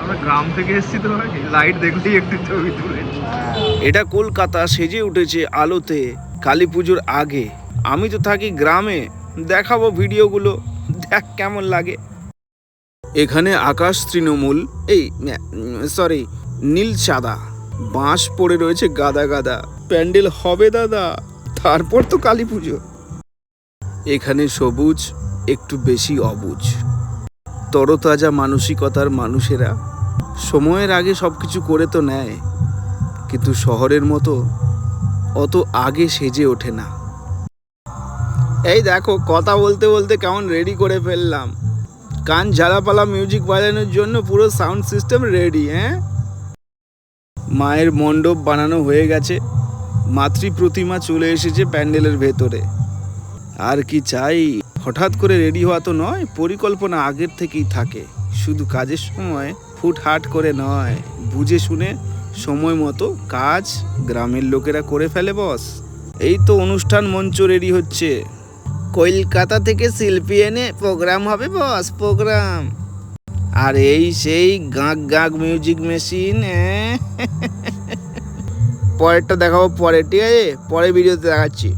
আমরা গ্রাম থেকে এসেছি তো লাইট ছবি এটা কলকাতা সেজে উঠেছে আলোতে, কালী পুজোর আগে। আমি তো থাকি গ্রামে, দেখাবো ভিডিওগুলো, দেখ কেমন লাগে। এখানে আকাশ তৃণমূল, এই সরি নীল সাদা বাঁশ পড়ে রয়েছে গাদা গাদা। প্যান্ডেল হবে দাদা, তারপর তো কালী পুজো। এখানে সবুজ, একটু বেশি অবুজ। তরতাজা মানসিকতার মানুষেরা সময়ের আগে সব কিছু করে তো নেয়, কিন্তু শহরের মতো অত আগে সেজে ওঠে না। এই দেখো, কথা বলতে বলতে কেমন রেডি করে ফেললাম। কান ঝালাপালা মিউজিক বাজানোর জন্য পুরো সাউন্ড সিস্টেম রেডি হ্যাঁ? মায়ের মণ্ডপ বানানো হয়ে গেছে। মাতৃ প্রতিমা চলে এসেছে প্যান্ডেলের ভেতরে। আর কি চাই? হঠাৎ করে রেডি হওয়া তো নয়, পরিকল্পনা আগের থেকেই থাকে। শুধু কাজের সময় ফুটহাট করে নয়, বুঝে শুনে সময় মতো কাজ গ্রামের লোকেরা করে ফেলে, বস। এই তো অনুষ্ঠান মঞ্চ রেডি হচ্ছে। কলকাতা থেকে শিল্পী এনে প্রোগ্রাম হবে, বস, প্রোগ্রাম। আর এই সেই গাঁক গাঁক মিউজিক মেশিন পরেরটা দেখাবো পরে ঠিক আছে পরে ভিডিওতে দেখাচ্ছি।